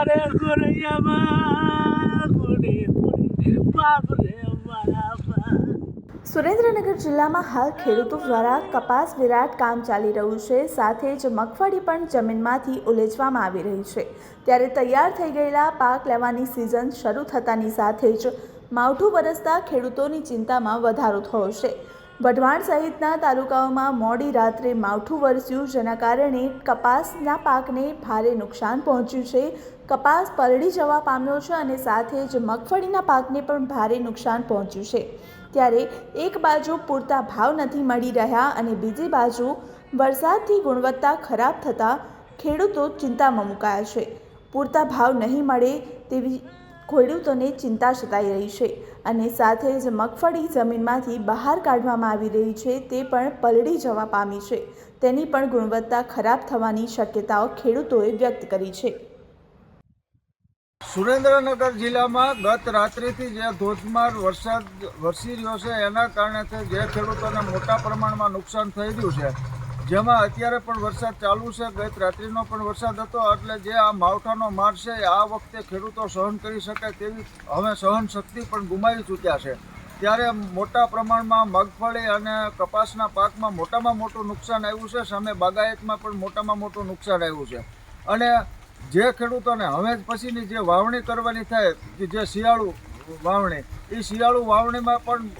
મારે ગોરૈયામાં સુરેન્દ્રનગર જિલ્લામાં હાલ ખેડૂતો દ્વારા કપાસ વિરાટ કામ ચાલી રહ્યું છે. સાથે જ મગફળી પણ જમીનમાંથી ઉલેચવામાં આવી રહી છે. ત્યારે તૈયાર થઈ ગયેલા પાક લેવાની સિઝન શરૂ થતાની સાથે જ માવઠું વરસતા ખેડૂતોની ચિંતામાં વધારો થયો છે. વઢવાણ સહિતના તાલુકાઓમાં મોડી રાત્રે માવઠું વરસ્યું, જેના કારણે કપાસના પાકને ભારે નુકસાન પહોંચ્યું છે. કપાસ પલળી જવા પામ્યો છે અને સાથે જ મગફળીના પાકને પણ ભારે નુકસાન પહોંચ્યું છે. ત્યારે એક બાજુ પૂરતા ભાવ નથી મળી રહ્યા અને બીજી બાજુ વરસાદથી ગુણવત્તા ખરાબ થતાં ખેડૂતો ચિંતામાં મુકાયા છે. પૂરતા ભાવ નહીં મળે તેવી ખેડૂતોને ચિંતા સતાઈ રહી છે અને સાથે જ મગફળી જમીનમાંથી બહાર કાઢવામાં આવી રહી છે તે પણ પલળી જવા પામી છે. તેની પણ ગુણવત્તા ખરાબ થવાની શક્યતાઓ ખેડૂતોએ વ્યક્ત કરી છે. સુરેન્દ્રનગર જિલ્લામાં ગત રાત્રિથી જે ધોધમાર વરસાદ વરસી રહ્યો છે, એના કારણે જે ખેડૂતોને મોટા પ્રમાણમાં નુકસાન થઈ રહ્યું છે, જેમાં અત્યારે પણ વરસાદ ચાલુ છે. ગત રાત્રિનો પણ વરસાદ હતો, એટલે જે આ માવઠાનો માર છે આ વખતે ખેડૂતો સહન કરી શકે તેવી હવે સહન શક્તિ પણ ગુમાવી ચૂક્યા છે. ત્યારે મોટા પ્રમાણમાં મગફળી અને કપાસના પાકમાં મોટામાં મોટું નુકસાન આવ્યું છે, સામે બાગાયતમાં પણ મોટામાં મોટું નુકસાન આવ્યું છે. અને જે ખેડૂતોને હવે પછીની જે વાવણી કરવાની થાય જે શિયાળુ વાવણી, એ શિયાળુ વાવણીમાં પણ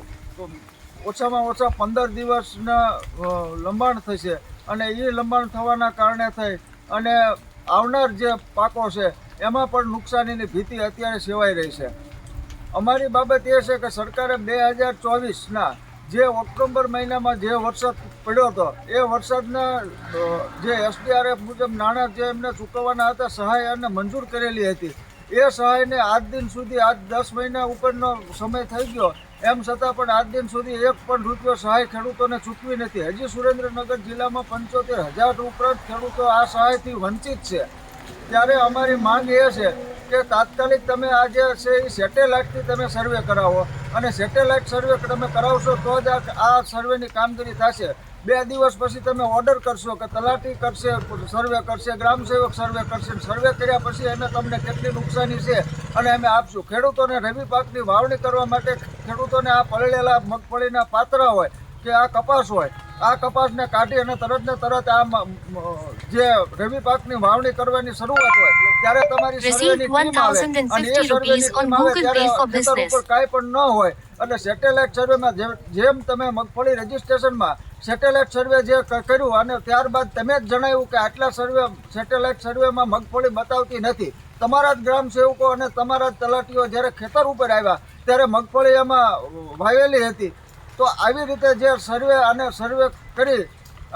ઓછામાં ઓછા પંદર દિવસના લંબાણ થશે. અને એ લંબાણ થવાના કારણે થઈ, અને આવનાર જે પાકો છે, એમાં પણ નુકસાનીની ભીતિ અત્યારે સેવાઈ રહી છે. અમારી બાબત એ છે કે સરકારે બે હજાર ચોવીસના જે ઓક્ટોબર મહિનામાં જે વરસાદ પડ્યો હતો. એ વરસાદના જે એસડીઆરએફ મુજબ નાણાં જે એમને ચૂકવવાના હતા, સહાય અને મંજૂર કરેલી હતી. એ સહાયને આજ દિન સુધી, આજ દસ મહિના ઉપરનો સમય થઈ ગયો. એમ છતાં પણ આજ દિન સુધી એક પણ રૂપિયો સહાય ખેડૂતોને ચૂકવી નથી. હજી સુરેન્દ્રનગર જિલ્લામાં પંચોતેર હજાર ઉપરાંત ખેડૂતો આ સહાયથી વંચિત છે. ત્યારે અમારી માંગ એ છે કે તાત્કાલિક તમે આ જે છે, એ સેટેલાઇટથી તમે સર્વે કરાવો. અને સેટેલાઇટ સર્વે તમે કરાવશો તો જ આ- આ સર્વેની કામગીરી થશે. બે દિવસ પછી તમે ઓર્ડર કરશો કે તલાટી કરશે સર્વે કરશે ગ્રામ સેવક સર્વે કરશે સર્વે કર્યા પછી એને તમને કેટલી નુકસાની છે અને અમે આપશું. ખેડૂતોને રવિ પાકની વાવણી કરવા માટે ખેડૂતોને આ પલળેલા મગફળીના પાતરા હોય કે આ કપાસ હોય આ કપાસને કાઢી અને તરત ને તરત આ જે રવિ પાકની વાવણી કરવાની શરૂઆત હોય ત્યારે તમારી સર્વેની ટીમ આવે. અને એ સર્વેની ટીમ આવે ત્યારે ખેતર ઉપર કાંઈ પણ ન હોય. એટલે સેટેલાઇટ સર્વેમાં જેમ તમે મગફળી રજીસ્ટ્રેશનમાં સેટેલાઇટ સર્વે જે કર્યું અને ત્યારબાદ તમે જ જણાવ્યું કે આટલા સર્વે સેટેલાઇટ સર્વેમાં મગફળી બતાવતી નથી. તમારા જ ગ્રામ સેવકો અને તમારા જ તલાટીઓ જ્યારે ખેતર ઉપર આવ્યા, ત્યારે મગફળી એમાં વાવેલી હતી. તો આવી રીતે જે સર્વે અને સર્વે કરી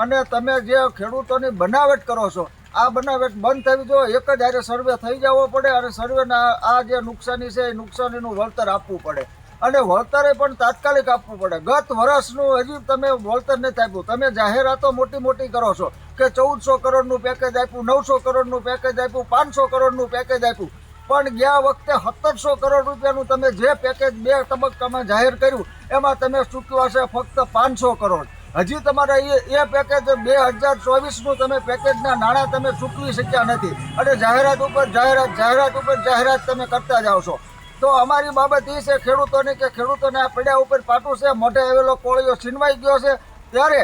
અને તમે જે ખેડૂતોની બનાવટ કરો છો, આ બનાવટ બંધ થવી જોઈએ. એક જ આજે સર્વે થઈ જવો પડે અને સર્વેના આ જે નુકસાની છે એ નુકસાનીનું વળતર આપવું પડે. અને વળતરે પણ તાત્કાલિક આપવું પડે. ગત વર્ષનું હજી તમે વળતર નથી આપ્યું. તમે જાહેરાતો મોટી મોટી કરો છો કે ચૌદસો કરોડનું પેકેજ આપ્યું, નવસો કરોડનું પેકેજ આપ્યું, પાંચસો કરોડનું પેકેજ આપ્યું. પણ ગયા વખતે સત્તરસો કરોડ રૂપિયાનું તમે જે પેકેજ બે તબક્કામાં જાહેર કર્યું, એમાં તમે ચૂકવ્યા છે ફક્ત પાંચસો કરોડ. હજી તમારા એ એ પેકેજ બે હજાર ચોવીસનું તમે પેકેજના નાણાં તમે ચૂકવી શક્યા નથી. અને જાહેરાત ઉપર જાહેરાત જાહેરાત ઉપર જાહેરાત તમે કરતા જાઓ છો. તો અમારી બાબત એ છે ખેડૂતોની કે ખેડૂતોને આ પડ્યા ઉપર પાટું છે, મોઢે આવેલો કોળીઓ છીનવાઈ ગયો છે. ત્યારે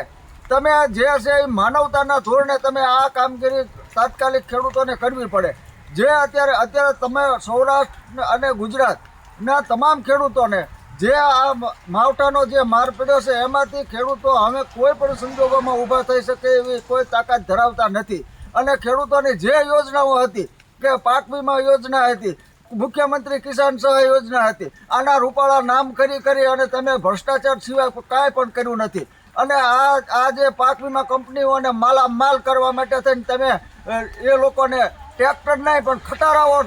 તમે જે છે એ માનવતાના ધોરણે તમે આ કામગીરી તાત્કાલિક ખેડૂતોને કરવી પડે. જે અત્યારે અત્યારે તમે સૌરાષ્ટ્ર અને ગુજરાતના તમામ ખેડૂતોને જે આ માવઠાનો જે માર પડ્યો છે, એમાંથી ખેડૂતો હવે કોઈ પણ સંજોગોમાં ઊભા થઈ શકે એવી કોઈ તાકાત ધરાવતા નથી. અને ખેડૂતોની જે યોજનાઓ હતી, કે પાક વીમા યોજના હતી મુખ્યમંત્રી કિસાન સહાય યોજના હતી. આના રૂપાળા નામ કરી કરી અને તમે ભ્રષ્ટાચાર સિવાય કાંઈ પણ કર્યું નથી. અને આ આ જે પાક વીમા કંપનીઓને માલામાલ કરવા માટે થઈને તમે એ લોકોને ટ્રેક્ટર નહીં, પણ ખટારાઓ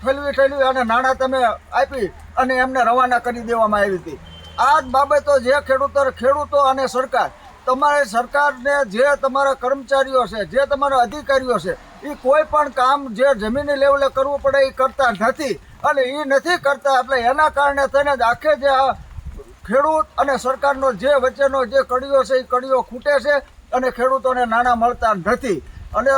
ઠેલવી ઠેલવી અને નાણાં તમે આપી અને એમને રવાના કરી દેવામાં આવી હતી. આ જ બાબતો જે ખેડૂતો ખેડૂતો અને સરકાર, તમારે સરકારને જે તમારા કર્મચારીઓ છે, જે તમારા અધિકારીઓ છે એ કોઈ પણ કામ જે જમીની લેવલે કરવું પડે એ કરતા નથી. અને એ નથી કરતા એટલે એના કારણે થઈને જ આખે જે ખેડૂત અને સરકારનો જે વચ્ચેનો જે કડીઓ છે એ કડીઓ ખૂટે છે અને ખેડૂતોને નાણાં મળતા નથી. અને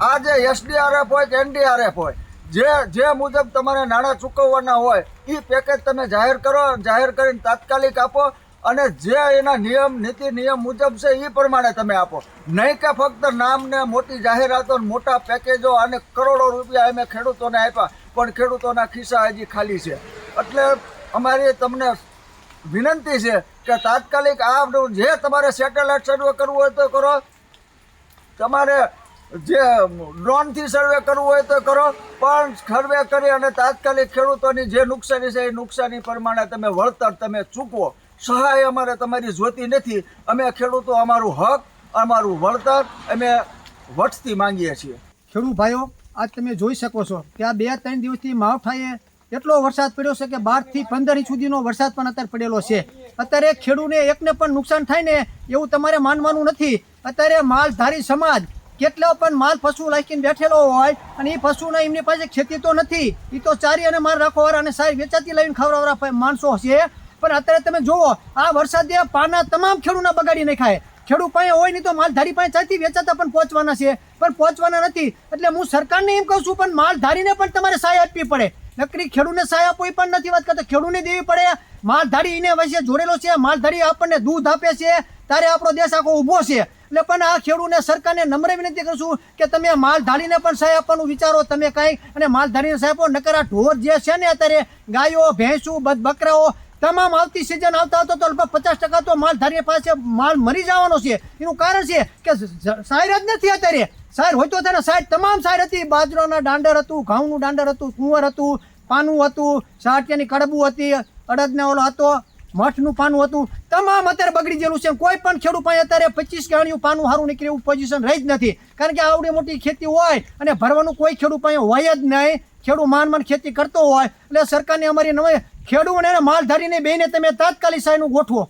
આ જે એસડીઆરએફ હોય કે એનડીઆરએફ હોય, જે જે મુજબ તમારે નાણાં ચૂકવવાના હોય એ પેકેજ તમે જાહેર કરો, જાહેર કરીને તાત્કાલિક આપો અને જે એના નિયમ, નીતિ, નિયમ મુજબ છે એ પ્રમાણે તમે આપો. નહીં કે ફક્ત નામને મોટી જાહેરાતો મોટા પેકેજો અને કરોડો રૂપિયા અમે ખેડૂતોને આપ્યા, પણ ખેડૂતોના ખિસ્સા હજી ખાલી છે. એટલે અમારી તમને વિનંતી છે કે તાત્કાલિક આ જે તમારે સેટેલાઇટ સર્વે કરવું હોય તો કરો. તમારે જે ડ્રોનથી સર્વે કરવું હોય તો કરો, પણ સર્વે કરી અને તાત્કાલિક ખેડૂતોની જે નુકસાની છે, એ નુકસાની પ્રમાણે તમે વળતર તમે ચૂકવો. સહાય અમારે તમારી જોતી નથી. અમે ખેડૂતો અમારું હક, અમારું વળતર અમે વટથી માંગીએ છીએ. ખેડૂત ભાઈઓ, આજ તમે જોઈ શકો છો કે આ બે ત્રણ દિવસથી માવઠાએ એટલો વરસાદ પડ્યો છે કે બારથી પંદર ઇંચ સુધીનો વરસાદ પણ અત્યારે પડેલો છે. અત્યારે ખેડૂને એકને પણ નુકસાન થાય ને એવું તમારે માનવાનું નથી. અત્યારે માલધારી સમાજ કેટલો પણ માલ પશુ લાખીને બેઠેલો હોય અને એ પશુના એમની પાસે ખેતી તો નથી. એ તો ચારી અને માલ રાખવાવાળા અને સારી વેચાતી લાવીને ખવડાવવાળા માણસો છે. પણ અત્યારે તમે જુઓ, આ વરસાદે પાના તમામ ખેડૂતના બગાડી નાખાય ખેડૂત પાસે હોય નહીં તો માલધારી પાસે ચાલતી વેચાતા પણ પહોંચવાના છે. પણ પહોંચવાના નથી. એટલે હું સરકારને એમ કહું છું, પણ માલધારીને પણ તમારે સહાય આપવી પડે. નકરી ખેડૂતને સહાય આપવી પણ નથી. વાત કરતો ખેડૂતને દેવી પડે. માલધારી એને વચ્ચે જોડેલો છે. માલધારી આપણને દૂધ આપે છે. ત્યારે આપણો દેશ આખો ઊભો છે. એટલે પણ આ ખેડૂતને સરકારને નમ્ર વિનંતી કરશું કે તમે માલધારીને પણ સહાય આપવાનું વિચારો. તમે કાંઈ અને માલધારીને સહાય આપો. નકર આ ઢોર જે છે ને અત્યારે ગાયો, ભેંસું બકરાઓ તમામ આવતી સિઝન આવતા આવતો તો લગભગ પચાસ ટકા તો માલધારી પાસે માલ મરી જવાનો છે. એનું કારણ છે કે સાયર જ નથી અત્યારે. સાયર હોય તો તેને સાયર, તમામ સાયર હતી. બાજરાના દાંડર હતું, ઘઉંનું દાંડર હતું, કુંવર હતું, પાનું હતું, સાટિયાની કડબું હતી, અડદને ઓલો હતો, મઠનું પાનું હતું. તમામ અત્યારે બગડી ગયેલું છે. કોઈ પણ ખેડૂત પાસે અત્યારે પચીસ ગાણીયું પાનું સારું નીકળે એવું પોઝિશન રહી જ નથી. કારણ કે આવડી મોટી ખેતી હોય અને ભરવાનું કોઈ ખેડૂત પાસે હોય જ નહીં. ખેડૂત માન માન ખેતી કરતો હોય. એટલે સરકારની અમારી નવી ખેડૂત અને માલધારીને બેને તમે તાત્કાલિક સહાયનું ગોઠવો.